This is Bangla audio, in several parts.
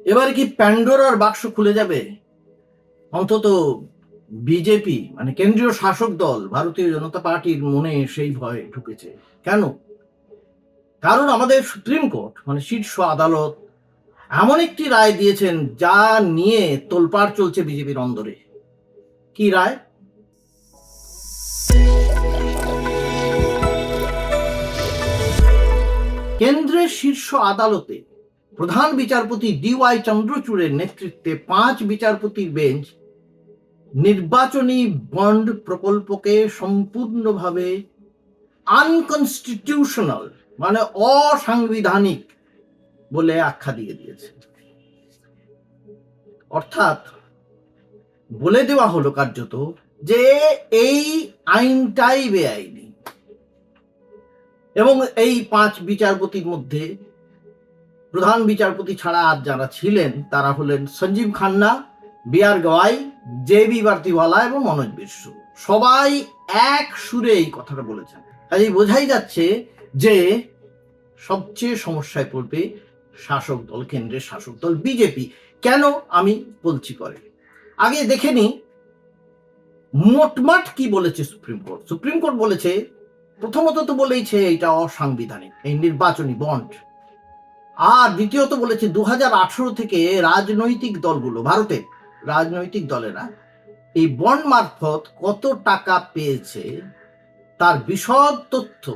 এবার কি প্যান্ডোরার বাক্স খুলে যাবে? অন্তত বিজেপি মানে কেন্দ্রীয় শাসক দল, ভারতীয় জনতা পার্টির মনে সেই ভয় ঢুকেছে। কেন? কারণ আমাদের সুপ্রিম কোর্ট মানে শীর্ষ আদালত, এমন একটি রায় দিয়েছেন যা নিয়ে তোলপাড় চলছে বিজেপির অন্দরে। কি রায়? কেন্দ্রের শীর্ষ আদালতে প্রধান বিচারপতি ডিওয়াই চন্দ্রচূড়ের নেতৃত্বে পাঁচ বিচারপতির বেঞ্চ নির্বাচনী বন্ড প্রকল্পকে সম্পূর্ণভাবে আনকনস্টিটিউশনাল মানে অসাংবিধানিক বলে আখ্যা দিয়ে দিয়েছে। অর্থাৎ বলে দেওয়া হলো কার্যত যে এই আইনটাই বেআইনি। এবং এই পাঁচ বিচারপতির মধ্যে প্রধান বিচারপতি ছাড়া আর যারা ছিলেন, তারা হলেন Sanjiv Khanna, B R Gavai J B Pardiwala এবং মনোজ বিশ্ব। সবাই এক সুরে এই কথাটা বলেছেন। কাজেই বোঝাই যাচ্ছে যে সবচেয়ে সমস্যায় পড়বে শাসক দল, কেন্দ্রের শাসক দল, বিজেপি। কেন আমি বলছি পরে? আগে দেখে নি মোটমাট কি বলেছে সুপ্রিম কোর্ট? সুপ্রিম কোর্ট বলেছে, প্রথমত তো বলেইছে এটা অসাংবিধানিক, এই নির্বাচনী বন্ড। আর দ্বিতীয়ত বলেছে দু হাজার আঠারো থেকে রাজনৈতিক দলগুলো, ভারতের রাজনৈতিক দলেরা, এই বন্ড মারফত কত টাকা পেয়েছে তার বিশদ তথ্য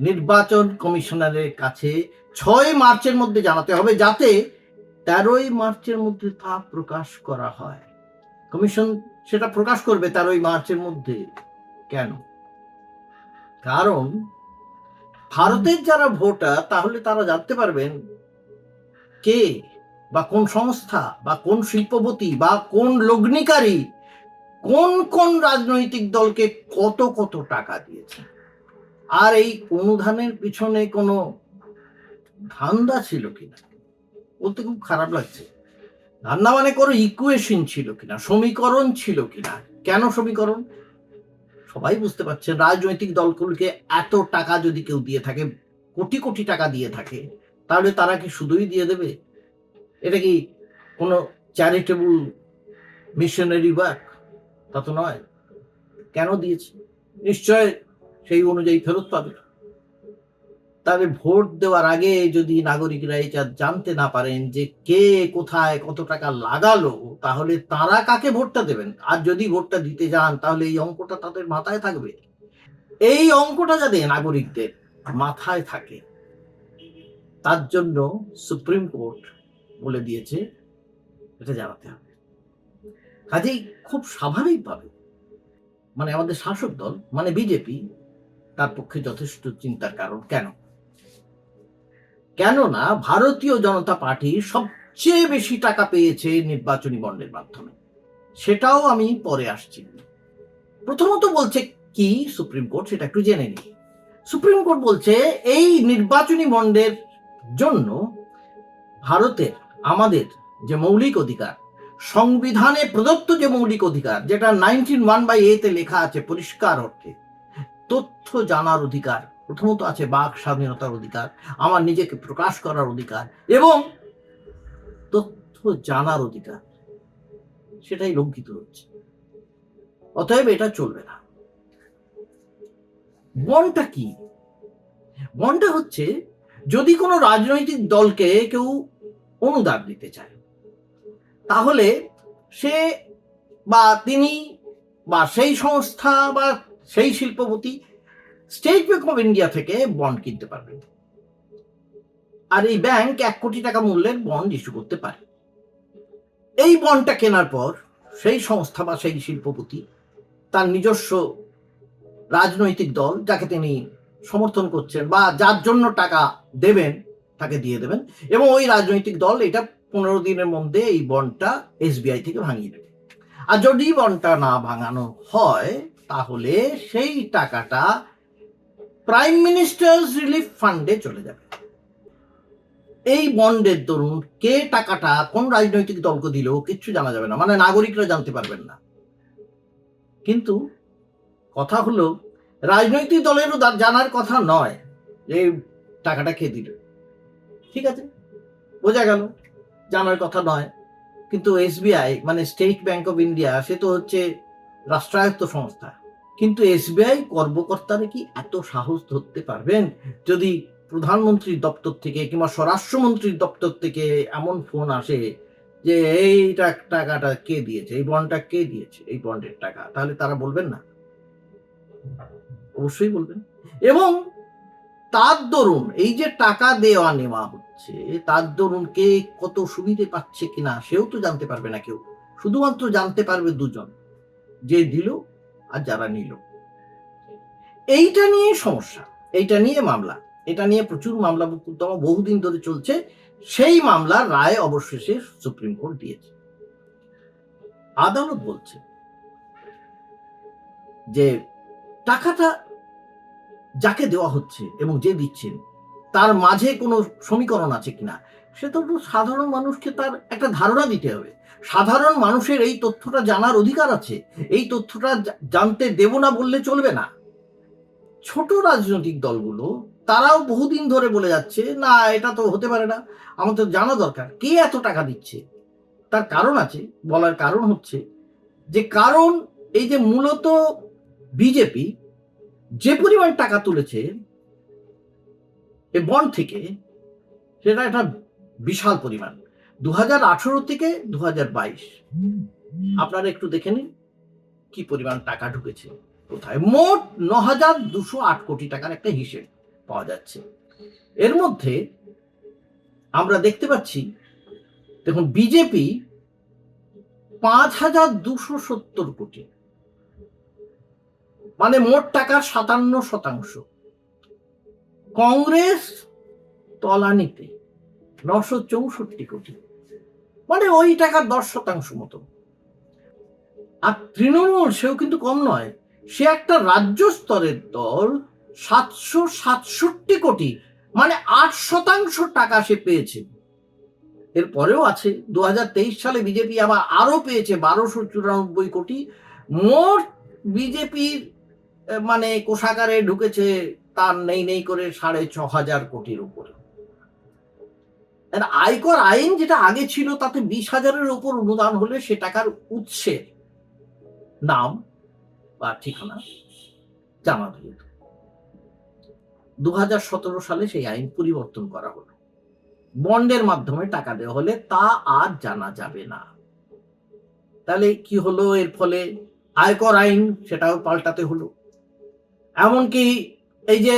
নির্বাচন কমিশনারের কাছে ছয় মার্চের মধ্যে জানাতে হবে যাতে তেরোই মার্চের মধ্যে তা প্রকাশ করা হয়। কমিশন সেটা প্রকাশ করবে তেরোই মার্চের মধ্যে। কেন? কারণ ভারতের যারা ভোটার, তাহলে তারা জানতে পারবেন কে বা কোন সংস্থা বা কোন শিল্পপতি বা কোন লগ্নিকারী কোন কোন রাজনৈতিক দলকে কত কত টাকা দিয়েছে। আর এই অনুদানের পিছনে কোনো ধান্দা ছিল কিনা? বলতে খুব খারাপ লাগছে। ধান্দা মানে কোনো ইকুয়েশন ছিল কিনা? সমীকরণ ছিল কিনা? কেন সমীকরণ? সবাই বুঝতে পারছেন রাজনৈতিক দলগুলোকে এত টাকা যদি কেউ দিয়ে থাকে, কোটি কোটি টাকা দিয়ে থাকে, তাহলে তারা কি শুধুই দিয়ে দেবে? এটা কি কোনো চ্যারিটেবল মিশনারি ওয়ার্ক তা তো নয়। কেন দিয়েছে? নিশ্চয় সেই অনুযায়ী ফেরত পাবে। তবে ভোট দেওয়ার আগে যদি নাগরিকরা এটা জানতে না পারেন যে কে কোথায় কত টাকা লাগালো, তাহলে তারা কাকে ভোটটা দেবেন? আর যদি ভোটটা দিতে যান, তাহলে এই অঙ্কটা তাদের মাথায় থাকবে। এই অঙ্কটা যাতে নাগরিকদের মাথায় থাকে, তার জন্য সুপ্রিম কোর্ট বলে দিয়েছে, এটা জানাতে হবে। কাজেই খুব স্বাভাবিকভাবে মানে আমাদের শাসক দল মানে বিজেপি, তার পক্ষে যথেষ্ট চিন্তার কারণ। কেন? কেননা ভারতীয় জনতা পার্টি সবচেয়ে বেশি টাকা পেয়েছে নির্বাচনী বন্ডের মাধ্যমে। সেটাও আমি পরে আসছি। প্রথমত বলছে কি সুপ্রিম কোর্ট, সেটা একটু জেনে নিই। সুপ্রিম কোর্ট বলছে, এই নির্বাচনী বন্ডের জন্য ভারতের, আমাদের যে মৌলিক অধিকার, সংবিধানে প্রদত্ত যে মৌলিক অধিকার, যেটা নাইনটিন ওয়ান বাই এতে লেখা আছে পরিষ্কার অর্থে, তথ্য জানার অধিকার প্রথমত আছে বাক স্বাধীনতার অধিকার, আমার নিজেকে প্রকাশ করার অধিকার এবং তথ্য জানার অধিকার। সেটাই লঙ্ঘিত হচ্ছে। অতএব এটা চলবে না। বনটা কি? বনটা হচ্ছে যদি কোনো রাজনৈতিক দলকে কেউ অনুদান দিতে চায়, তাহলে সে বা তিনি বা সেই সংস্থা বা সেই শিল্পপতি স্টেট ব্যাংক অফ ইন্ডিয়া থেকে বন্ড কিনতে পারবে। আর এই ব্যাংক এক কোটি টাকা মূল্যের বন্ড ইস্যু করতে পারে। এই বন্ডটা কেনার পর সেই সংস্থা বা সেই শিল্পপতি তার নিজস্ব রাজনৈতিক দল যাকে তিনি সমর্থন করছেন বা যার জন্য টাকা দেবেন, তাকে দিয়ে দেবেন এবং ওই রাজনৈতিক দল এটা পনেরো দিনের মধ্যে এই বন্ডটা এসবিআই থেকে ভাঙিয়ে দেবে। আর যদি বন্ডটা না ভাঙানো হয়, তাহলে সেই টাকাটা প্রাইম মিনিস্টার্স রিলিফ ফান্ডে চলে যাবে। এই বন্ডের দরুন কে টাকাটা, কোন রাজনৈতিক দলকে দিল, কিচ্ছু জানা যাবে না। মানে নাগরিকরা জানতে পারবেন না। কিন্তু কথা হলো, রাজনৈতিক দলেরও জানার কথা নয় যে টাকাটা খেয়ে দিল। ঠিক আছে? বোঝা গেল, জানার কথা নয়। কিন্তু এসবিআই মানে স্টেট ব্যাংক অফ ইন্ডিয়া সে তো হচ্ছে রাষ্ট্রায়ত্ত সংস্থা। কিন্তু এসবিআই কর্মকর্তারা কি এত সাহস ধরতে পারবেন? যদি প্রধানমন্ত্রীর দপ্তর থেকে কিংবা স্বরাষ্ট্রমন্ত্রীর দপ্তর থেকে এমন ফোন আসে যে এই টাকাটা কে দিয়েছে? এই বন্ডটা কে দিয়েছে? এই বন্ডের টাকা? তাহলে তারা বলবেন না। অবশ্যই বলবেন। এবং তার দরুন এই যে টাকা দেওয়া নেওয়া হচ্ছে, তার দরুন কে কত সুবিধে পাচ্ছে কিনা সেও তো জানতে পারবে না কেউ। শুধুমাত্র জানতে পারবে দুজন। যে দিল আর যারা নিল। এইটা নিয়ে সমস্যা, এইটা নিয়ে মামলা, এটা নিয়ে প্রচুর মামলা মোকদ্দমা বহুদিন ধরে চলছে। সেই মামলার রায় অবশেষে সুপ্রিম কোর্ট দিয়েছে। আদালত বলছে যে টাকাটা যাকে দেওয়া হচ্ছে এবং যে দিচ্ছেন তার মাঝে কোনো সমীকরণ আছে কিনা, সে তো সাধারণ মানুষকে তার একটা ধারণা দিতে হবে। সাধারণ মানুষের এই তথ্যটা জানার অধিকার আছে, এই তথ্যটা জানতে দেব না বললে চলবে না। ছোট রাজনৈতিক দলগুলো, তারাও বহুদিন ধরে বলে যাচ্ছে, না, এটা তো হতে পারে না আমাদের জানা দরকার, কে এত টাকা দিচ্ছে? তার কারণ আছে, বলার কারণ হচ্ছে যে কারণ এই যে মূলত বিজেপি যে পরিমাণ টাকা তুলেছে এই বন্ড থেকে সেটা একটা বিশাল পরিমাণ। দু হাজার আঠারো থেকে দু হাজার বাইশ। আপনারা একটু দেখে নিন কি পরিমাণ টাকা ঢুকেছে কোথায়। মোট ন হাজার দুশো আট কোটি টাকার একটা হিসেব পাওয়া যাচ্ছে। এর মধ্যে আমরা দেখতে পাচ্ছি, দেখুন, বিজেপি পাঁচ হাজার দুশো সত্তর কোটি। মানে মোট টাকার সাতান্ন শতাংশ। কংগ্রেস তলানিতে নশো চৌষট্টি কোটি। মানে ওই টাকার দশ শতাংশ মতো। আর তৃণমূল সেও কিন্তু কম নয়। সে একটা রাজ্য স্তরের দল, সাতশো সাতষট্টি কোটি মানে আট শতাংশ টাকা সে পেয়েছে। এরপরেও আছে, দু হাজার তেইশ সালে বিজেপি আবার আরও পেয়েছে বারোশো চুরানব্বই কোটি। মোট বিজেপির মানে কোষাগারে ঢুকেছে তার নেই নেই করে সাড়ে ছ হাজার কোটির উপরে। আয়কর আইন যেটা আগে ছিল, তাতে বিশ হাজারের উপর অনুদান হলে সে টাকার উৎসের নাম বা ঠিকানা জানা যেত সতেরো সালে সেই আইন পরিবর্তন করা হলো। বন্ডের মাধ্যমে টাকা দেওয়া হলে তা আর জানা যাবে না। তাহলে কি হলো? এর ফলে আয়কর আইন সেটাও পাল্টাতে হলো। এমনকি এই যে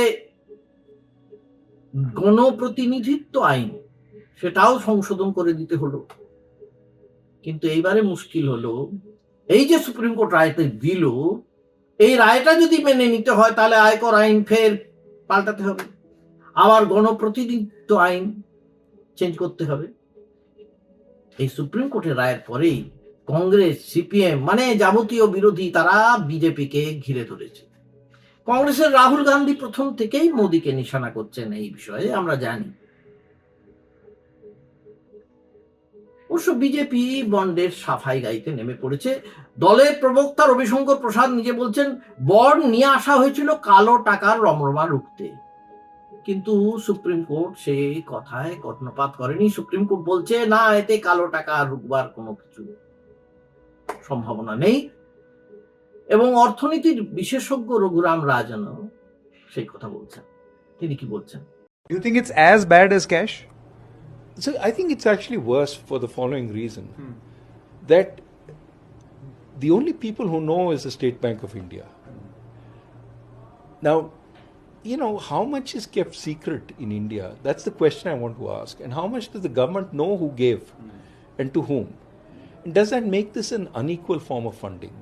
গণপ্রতিনিধিত্ব আইন, সেটাও সংশোধন করে দিতে হলো। কিন্তু এইবারে মুশকিল হলো, এই যে সুপ্রিম কোর্ট রায়টা দিল, এই রায়টা যদি মেনে নিতে হয়, তাহলে আয়কর আইন ফের পাল্টাতে হবে। আবার গণপ্রতিনিধিত্ব আইন চেঞ্জ করতে হবে। এই সুপ্রিম কোর্টের রায়ের পরেই কংগ্রেস, সিপিএম মানে যাবতীয় বিরোধী তারা বিজেপিকে ঘিরে ধরেছে। কংগ্রেসের রাহুল গান্ধী প্রথম থেকেই মোদীকে নিশানা করছেন এই বিষয়ে, আমরা জানি। অবশ্য বিজেপি বন্ডের সাফাই গাইতে নেমে পড়েছে। দলের প্রবক্তা রবিশঙ্কর প্রসাদ নিজে বলছেন, বন্ড নিয়ে আসা হয়েছিল কালো টাকার রমরমা রুখতে। কিন্তু সুপ্রিম কোর্ট সেই কথায় কর্ণপাত করেনি। সুপ্রিম কোর্ট বলছে, না, এতে কালো টাকা রুখবার কোনো কিছু সম্ভাবনা নেই। এবং অর্থনীতির বিশেষজ্ঞ রঘুরাম রাজন সেই কথা বলছেন তিনি কি বলছেন Do you think it's as bad as cash? So I think it's actually worse for the following reason that the only people who know is the State Bank of India. Now, you know, how much is kept secret in India? That's the question I want to ask. And how much does the government know who gave and to whom? And does that make this an unequal form of funding?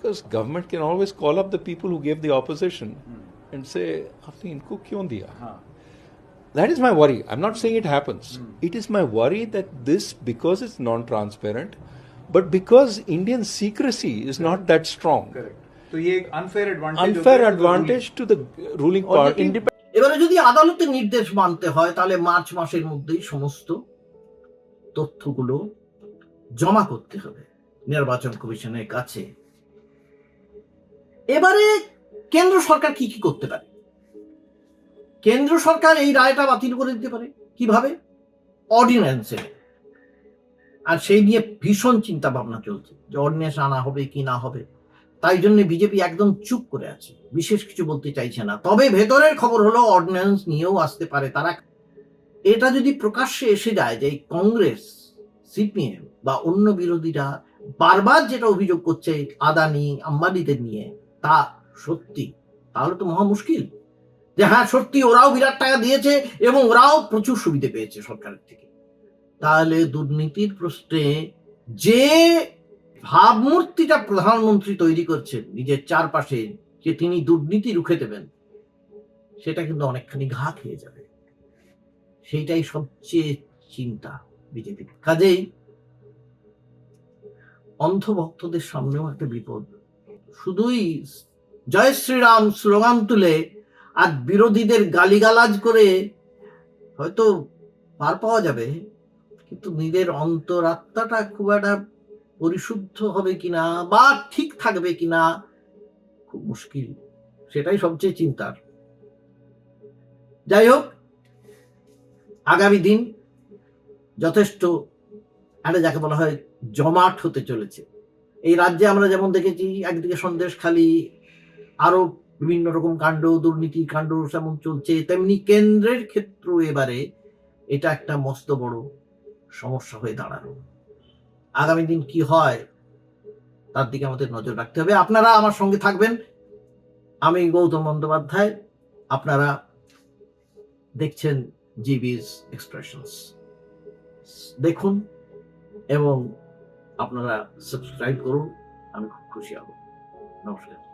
because government can always call up the people who gave the opposition mm. and say aapne inko kyon diya huh. that is my worry i'm not saying it happens mm. it is my worry that this because it's non transparent but because indian secrecy is Correct. not that strong Correct. So, তো ये unfair advantage unfair advantage to the ruling party এবারে যদি আদালতের নির্দেশ মানতে হয় তাহলে মার্চ মাসের মধ্যেই সমস্ত তথ্যগুলো জমা করতে হবে নির্বাচন কমিশনের কাছে এবারে কেন্দ্র সরকার কি কি করতে পারে? কেন্দ্র সরকার এই রায়টা বাতিল করে দিতে পারে কীভাবে? অর্ডিন্যান্সে আর সেই নিয়ে ভীষণ চিন্তা ভাবনা চলছে যে অর্ডিন্যান্স আনা হবে কি না হবে। তাই জন্য বিজেপি একদম চুপ করে আছে, বিশেষ কিছু বলতে চাইছে না। তবে ভেতরের খবর হলো অর্ডিন্যান্স নিয়েও আসতে পারে তারা। এটা যদি প্রকাশ্যে এসে যায় যে কংগ্রেস, সিপিএম বা অন্য বিরোধীরা বারবার যেটা অভিযোগ করছে, আদানি, আম্বানিদের নিয়ে তা সত্যি? তাহলে তো মহা মুশকিল। যে হ্যাঁ সত্যি ওরাও বিরাট টাকা দিয়েছে এবং ওরাও প্রচুর সুবিধে পেয়েছে সরকারের থেকে। তাহলে দুর্নীতির প্রশ্নে যে ভাবমূর্তিটা প্রধানমন্ত্রী তৈরি করছেন, নিজের চারপাশে যে তিনি দুর্নীতি রুখে দেবেন, সেটা কিন্তু অনেকখানি ঘা খেয়ে যাবে। সেইটাই সবচেয়ে চিন্তা বিজেপির। কাজেই অন্ধভক্তদের সামনেও একটা বিপদ শুধুই জয় শ্রীরাম স্লোগান তুলে আর বিরোধীদের গালিগালাজ করে হয়তো পার পাওয়া যাবে, কিন্তু নিজের অন্তরাত্মাটা খুব একটা পরিশুদ্ধ হবে কিনা বা ঠিক থাকবে কিনা খুব মুশকিল, সেটাই সবচেয়ে চিন্তার। যাই হোক, আগামী দিন যথেষ্ট একটা যাকে বলা হয় জমাট হতে চলেছে। এই রাজ্যে আমরা যেমন দেখেছি, একদিকে সন্দেশখালী আরও বিভিন্ন রকম কাণ্ড দুর্নীতি কাণ্ড যেমন চলছে, তেমনি কেন্দ্রের ক্ষেত্র এবারে এটা একটা মস্ত বড় সমস্যা হয়ে দাঁড়াল। আগামী দিন কি হয়, তার দিকে আমাদের নজর রাখতে হবে। আপনারা আমার সঙ্গে থাকবেন। আমি গৌতম বন্দ্যোপাধ্যায়, আপনারা দেখছেন জিবিস এক্সপ্রেশনস। দেখুন এবং আপনারা সাবস্ক্রাইব করুন আমি খুব খুশি হব। নমস্কার।